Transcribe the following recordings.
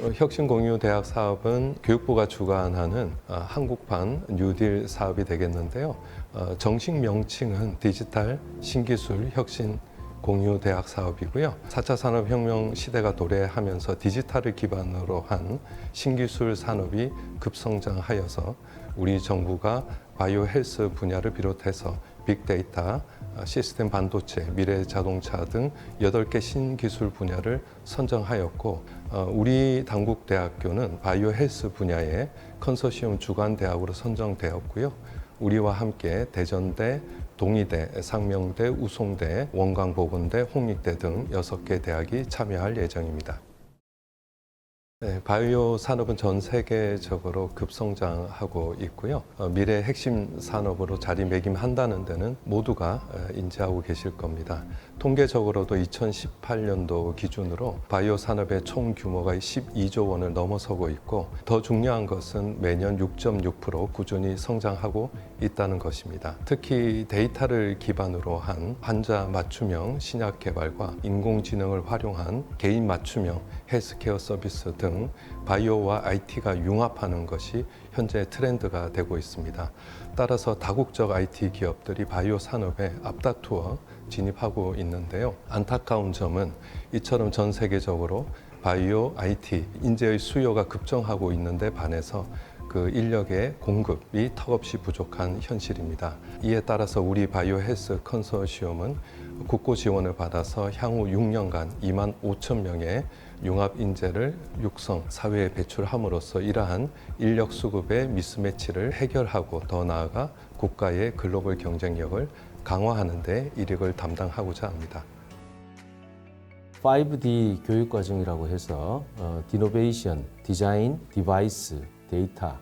어, 혁신공유대학 사업은 교육부가 주관하는 어, 한국판 뉴딜 사업이 되겠는데요. 어, 정식 명칭은 디지털 신기술 혁신 공유 대학 사업이고요. 4차 산업혁명 시대가 도래하면서 디지털을 기반으로 한 신기술 산업이 급성장하여서 우리 정부가 바이오 헬스 분야를 비롯해서 빅데이터, 어, 시스템 반도체, 미래 자동차 등 8개 신기술 분야를 선정하였고 어, 우리 당국 대학교는 바이오 헬스 분야의 컨소시엄 주관 대학으로 선정되었고요. 우리와 함께 대전대, 동의대, 상명대, 우송대, 원광보건대, 홍익대 등 6개 대학이 참여할 예정입니다. 네, 바이오 산업은 전 세계적으로 급성장하고 있고요. 어, 미래 핵심 산업으로 자리매김한다는 데는 모두가 어, 인지하고 계실 겁니다. 통계적으로도 2018년도 기준으로 바이오 산업의 총 규모가 12조 원을 넘어서고 있고 더 중요한 것은 매년 6.6% 꾸준히 성장하고 있다는 것입니다. 특히 데이터를 기반으로 한 환자 맞춤형 신약 개발과 인공지능을 활용한 개인 맞춤형 헬스케어 서비스 등 바이오와 IT가 융합하는 것이 현재 트렌드가 되고 있습니다. 따라서 다국적 IT 기업들이 바이오 산업에 앞다투어 진입하고 있는데요. 안타까운 점은 이처럼 전 세계적으로 바이오, IT, 인재의 수요가 급증하고 있는데 반해서 그 인력의 공급이 턱없이 부족한 현실입니다. 이에 따라서 우리 바이오 헬스 컨소시엄은 국고 지원을 받아서 향후 6년간 2만 5천 명의 융합 인재를 육성, 사회에 배출함으로써 이러한 인력 수급의 미스매치를 해결하고 더 나아가 국가의 글로벌 경쟁력을 강화하는 데 이력을 담당하고자 합니다. 5D 교육 과정이라고 해서 어, 디노베이션, 디자인, 디바이스, 데이터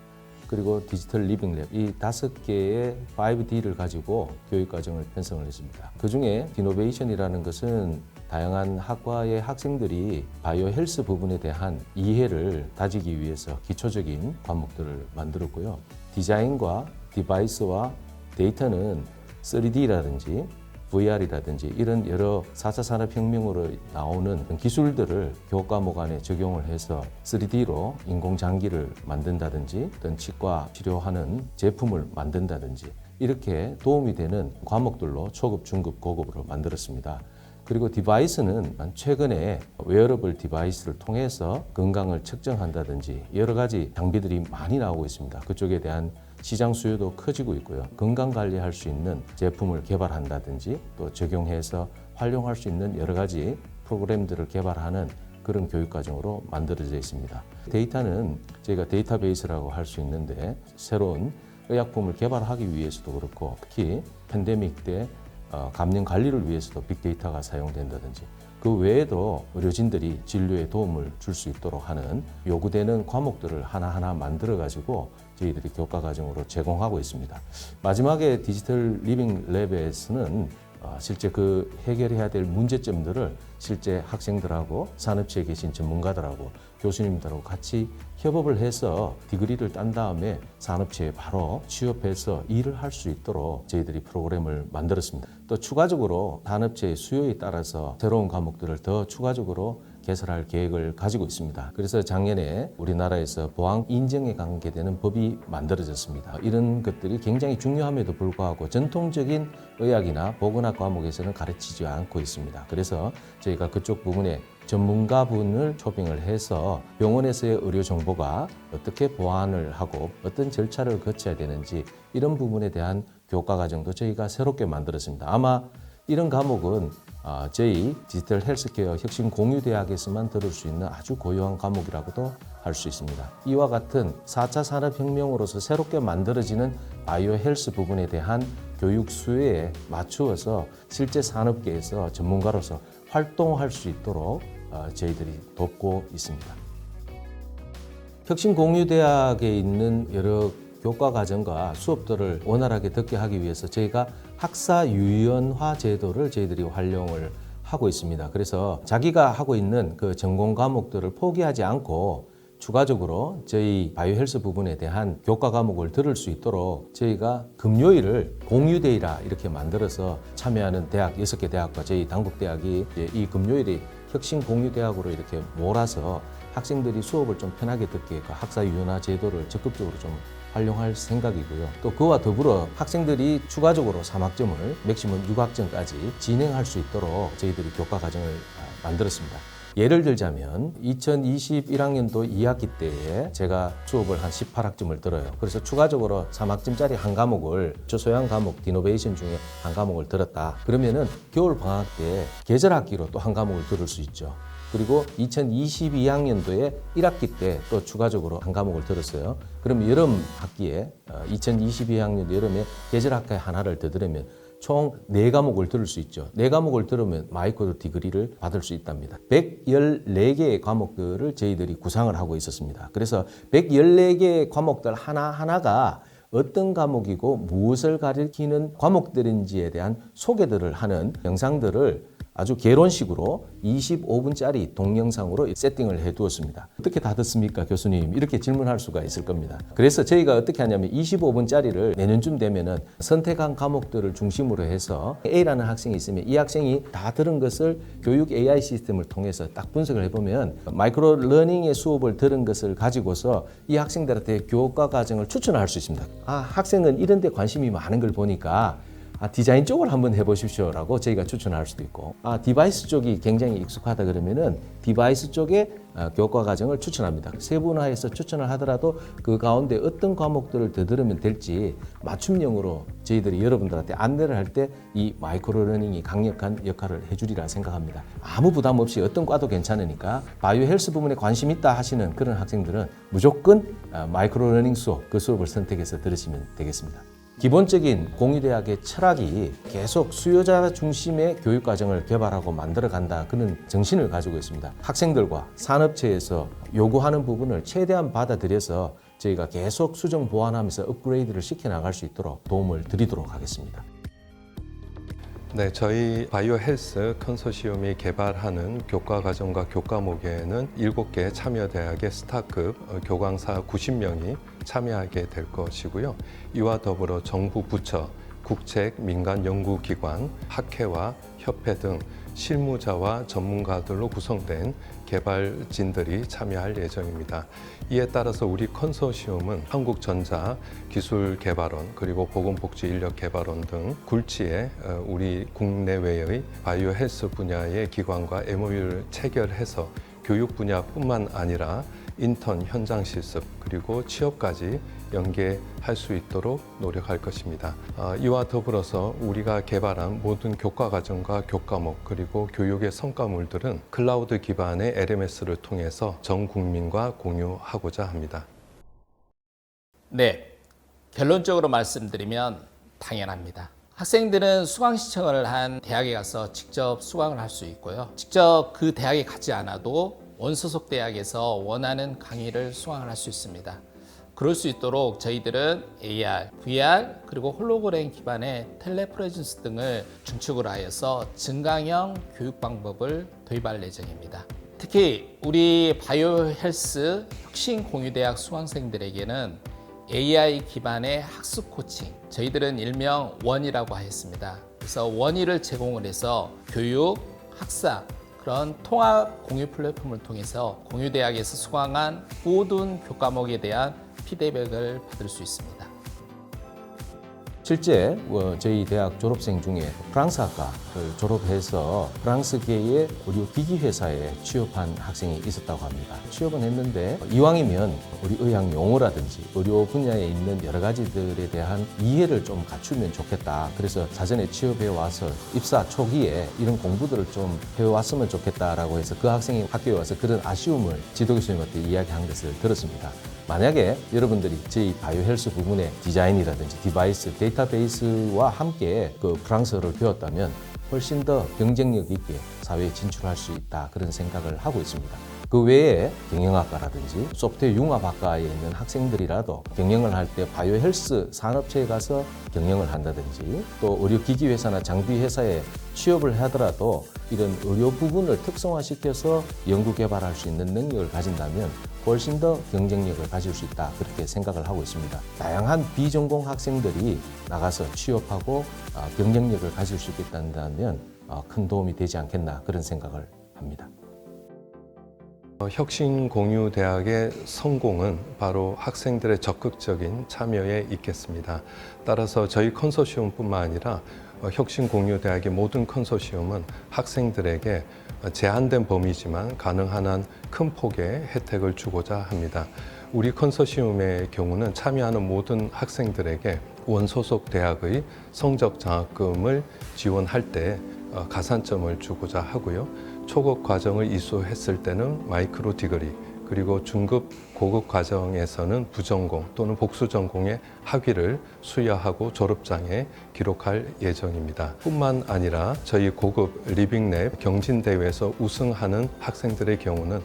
그리고 디지털 리빙랩 이 다섯 개의 5D를 가지고 교육 과정을 편성을 했습니다. 그 중에 디노베이션이라는 것은 다양한 학과의 학생들이 바이오 헬스 부분에 대한 이해를 다지기 위해서 기초적인 과목들을 만들었고요. 디자인과 디바이스와 데이터는 3D라든지 VR이라든지 이런 여러 4차 산업혁명으로 나오는 기술들을 교과 과목 안에 적용을 해서 3D로 인공장기를 만든다든지 어떤 치과 치료하는 제품을 만든다든지 이렇게 도움이 되는 과목들로 초급, 중급, 고급으로 만들었습니다. 그리고 디바이스는 최근에 웨어러블 디바이스를 통해서 건강을 측정한다든지 여러 가지 장비들이 많이 나오고 있습니다. 그쪽에 대한 시장 수요도 커지고 있고요. 건강 관리할 수 있는 제품을 개발한다든지 또 적용해서 활용할 수 있는 여러 가지 프로그램들을 개발하는 그런 교육 과정으로 만들어져 있습니다. 데이터는 저희가 데이터베이스라고 할 수 있는데 새로운 의약품을 개발하기 위해서도 그렇고 특히 팬데믹 때 어, 감염 관리를 위해서도 빅데이터가 사용된다든지 그 외에도 의료진들이 진료에 도움을 줄 수 있도록 하는 요구되는 과목들을 하나하나 만들어 가지고 저희들이 교과 과정으로 제공하고 있습니다. 마지막에 디지털 리빙 랩에서는 어, 실제 그 해결해야 될 문제점들을 실제 학생들하고 산업체에 계신 전문가들하고 교수님들하고 같이 협업을 해서 디그리를 딴 다음에 산업체에 바로 취업해서 일을 할 수 있도록 저희들이 프로그램을 만들었습니다. 또 추가적으로 산업체의 수요에 따라서 새로운 과목들을 더 추가적으로 개설할 계획을 가지고 있습니다. 그래서 작년에 우리나라에서 보안 인증에 관계되는 법이 만들어졌습니다. 이런 것들이 굉장히 중요함에도 불구하고 전통적인 의학이나 보건학 과목에서는 가르치지 않고 있습니다. 그래서 저희가 그쪽 부분에 전문가분을 초빙을 해서 병원에서의 의료 정보가 어떻게 보안을 하고 어떤 절차를 거쳐야 되는지 이런 부분에 대한 교과 과정도 저희가 새롭게 만들었습니다. 아마 이런 과목은 아, 저희 디지털 헬스케어 혁신 공유대학에서만 들을 수 있는 아주 고유한 과목이라고도 할 수 있습니다. 이와 같은 4차 산업혁명으로서 새롭게 만들어지는 바이오 헬스 부분에 대한 교육 수요에 맞추어서 실제 산업계에서 전문가로서 활동할 수 있도록 어, 저희들이 돕고 있습니다. 혁신공유대학에 있는 여러 교과 과정과 수업들을 원활하게 듣게 하기 위해서 저희가 학사 유연화 제도를 저희들이 활용을 하고 있습니다. 그래서 자기가 하고 있는 그 전공 과목들을 포기하지 않고 추가적으로 저희 바이오 헬스 부분에 대한 교과 과목을 들을 수 있도록 저희가 금요일을 공유데이라 이렇게 만들어서 참여하는 대학 여섯 개 대학과 저희 당국대학이 이 금요일이 혁신 공유대학으로 이렇게 몰아서 학생들이 수업을 좀 편하게 듣게 그 학사 유연화 제도를 적극적으로 좀 활용할 생각이고요. 또 그와 더불어 학생들이 추가적으로 3학점을 맥시멈 6학점까지 진행할 수 있도록 저희들이 교과 과정을 아, 만들었습니다. 예를 들자면 2021학년도 2학기 때에 제가 수업을 한 18학점을 들어요. 그래서 추가적으로 3학점짜리 한 과목을 저소양 과목 디노베이션 중에 한 과목을 들었다. 그러면은 겨울 방학 때 계절 학기로 또 한 과목을 들을 수 있죠. 그리고 2022학년도에 1학기 때 또 추가적으로 한 과목을 들었어요. 그럼 여름 학기에 2022학년도 여름에 계절 학과에 하나를 더 들으면 총 네과목을 들을 수 있죠. 네과목을 들으면 마이크로 디그리를 받을 수 있답니다. 114개의 과목들을 저희들이 구상을 하고 있었습니다. 그래서 114개의 과목들 하나하나가 어떤 과목이고 무엇을 가리키는 과목들인지에 대한 소개들을 하는 영상들을 아주 개론식으로 25분짜리 동영상으로 세팅을 해 두었습니다. 어떻게 다 듣습니까, 교수님? 이렇게 질문할 수가 있을 겁니다. 그래서 저희가 어떻게 하냐면 25분짜리를 내년쯤 되면은 선택한 과목들을 중심으로 해서 A라는 학생이 있으면 이 학생이 다 들은 것을 교육 AI 시스템을 통해서 딱 분석을 해보면 마이크로 러닝의 수업을 들은 것을 가지고서 이 학생들한테 교과 과정을 추천할 수 있습니다. 아, 학생은 이런 데 관심이 많은 걸 보니까 아, 디자인 쪽을 한번 해보십시오라고 저희가 추천할 수도 있고 아, 디바이스 쪽이 굉장히 익숙하다 그러면은 디바이스 쪽에 아, 교과 과정을 추천합니다. 세분화해서 추천을 하더라도 그 가운데 어떤 과목들을 더 들으면 될지 맞춤형으로 저희들이 여러분들한테 안내를 할 때 이 마이크로 러닝이 강력한 역할을 해주리라 생각합니다. 아무 부담 없이 어떤 과도 괜찮으니까 바이오 헬스 부분에 관심 있다 하시는 그런 학생들은 무조건 아, 마이크로 러닝 수업 그 수업을 선택해서 들으시면 되겠습니다. 기본적인 공유대학의 철학이 계속 수요자 중심의 교육 과정을 개발하고 만들어 간다 그런 정신을 가지고 있습니다. 학생들과 산업체에서 요구하는 부분을 최대한 받아들여서 저희가 계속 수정 보완하면서 업그레이드를 시켜 나갈 수 있도록 도움을 드리도록 하겠습니다. 네, 저희 바이오 헬스 컨소시엄이 개발하는 교과 과정과 교과목에는 7개 참여 대학의 스타급 어, 교광사 90명이 참여하게 될 것이고요. 이와 더불어 정부 부처, 국책, 민간 연구기관, 학회와 협회 등 실무자와 전문가들로 구성된 개발진들이 참여할 예정입니다. 이에 따라서 우리 컨소시엄은 한국전자 기술개발원 그리고 보건복지인력개발원 등 굴지에 어, 우리 국내외의 바이오 헬스 분야의 기관과 MOU를 체결해서 교육 분야뿐만 아니라 인턴 현장 실습 그리고 취업까지 연계할 수 있도록 노력할 것입니다. 아, 이와 더불어서 우리가 개발한 모든 교과 과정과 교과목 그리고 교육의 성과물들은 클라우드 기반의 LMS를 통해서 전 국민과 공유하고자 합니다. 네. 결론적으로 말씀드리면 당연합니다. 학생들은 수강 신청을 한 대학에 가서 직접 수강을 할 수 있고요. 직접 그 대학에 가지 않아도 원소속 대학에서 원하는 강의를 수강을 할 수 있습니다. 그럴 수 있도록 저희들은 AR, VR 그리고 홀로그램 기반의 텔레프레젠스 등을 중축을 하여서 증강형 교육 방법을 도입할 예정입니다. 특히 우리 바이오 헬스 혁신 공유대학 수강생들에게는 AI 기반의 학습 코칭, 저희들은 일명 원이라고 하였습니다. 그래서 원의를 제공을 해서 교육, 학사, 그런 통합 공유 플랫폼을 통해서 공유대학에서 수강한 모든 교과목에 대한 피드백을 받을 수 있습니다. 실제 어, 저희 대학 졸업생 중에 프랑스 학과를 졸업해서 프랑스계의 의료 기기 회사에 취업한 학생이 있었다고 합니다. 취업은 했는데 이왕이면 우리 의학 용어라든지 의료 분야에 있는 여러 가지들에 대한 이해를 좀 갖추면 좋겠다. 그래서 사전에 취업해 와서 입사 초기에 이런 공부들을 좀 해왔으면 좋겠다라고 해서 그 학생이 학교에 와서 그런 아쉬움을 지도 교수님한테 이야기한 것을 들었습니다. 만약에 여러분들이 저희 바이오 헬스 부분의 디자인이라든지 디바이스, 데이터베이스와 함께 그 프랑스어를 배웠다면 훨씬 더 경쟁력 있게 사회에 진출할 수 있다 그런 생각을 하고 있습니다. 그 외에 경영학과라든지 소프트웨어 융합학과에 있는 학생들이라도 경영을 할 때 바이오 헬스 산업체에 가서 경영을 한다든지 또 의료기기 회사나 장비 회사에 취업을 하더라도 이런 의료 부분을 특성화시켜서 연구 개발할 수 있는 능력을 가진다면 훨씬 더 경쟁력을 가질 수 있다 그렇게 생각을 하고 있습니다. 다양한 비전공 학생들이 나가서 취업하고 어, 경쟁력을 가질 수 있겠다면 어, 큰 도움이 되지 않겠나 그런 생각을 합니다. 어, 혁신공유대학의 성공은 바로 학생들의 적극적인 참여에 있겠습니다. 따라서 저희 컨소시엄뿐만 아니라 어, 혁신공유대학의 모든 컨소시엄은 학생들에게 제한된 범위지만 가능한 한 큰 폭의 혜택을 주고자 합니다. 우리 컨소시엄의 경우는 참여하는 모든 학생들에게 원소속 대학의 성적 장학금을 지원할 때 어, 가산점을 주고자 하고요. 초급 과정을 이수했을 때는 마이크로 디그리 그리고 중급 고급 과정에서는 부전공 또는 복수 전공의 학위를 수여하고 졸업장에 기록할 예정입니다. 뿐만 아니라 저희 고급 리빙랩 경진 대회에서 우승하는 학생들의 경우는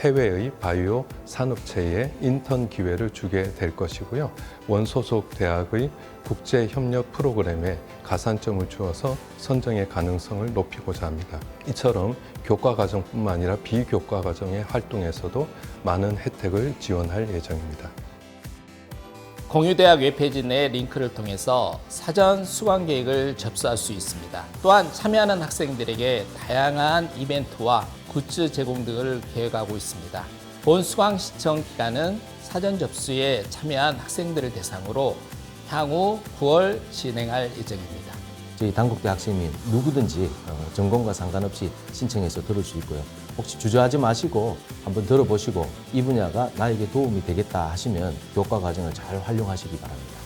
해외의 바이오 산업체에 인턴 기회를 주게 될 것이고요. 원소속 대학의 국제 협력 프로그램에 가산점을 주어서 선정의 가능성을 높이고자 합니다. 이처럼 교과 과정뿐만 아니라 비교과 과정의 활동에서도 많은 혜택을 지원할 예정입니다. 공유대학 웹페이지 내 링크를 통해서 사전 수강 계획을 접수할 수 있습니다. 또한 참여하는 학생들에게 다양한 이벤트와 굿즈 제공 등을 계획하고 있습니다. 본 수강 신청 기간은 사전 접수에 참여한 학생들을 대상으로 향후 9월 진행할 예정입니다. 저희 단국대 학생님 누구든지 어, 전공과 상관없이 신청해서 들을 수 있고요. 혹시 주저하지 마시고 한번 들어보시고 이 분야가 나에게 도움이 되겠다 하시면 교과 과정을 잘 활용하시기 바랍니다.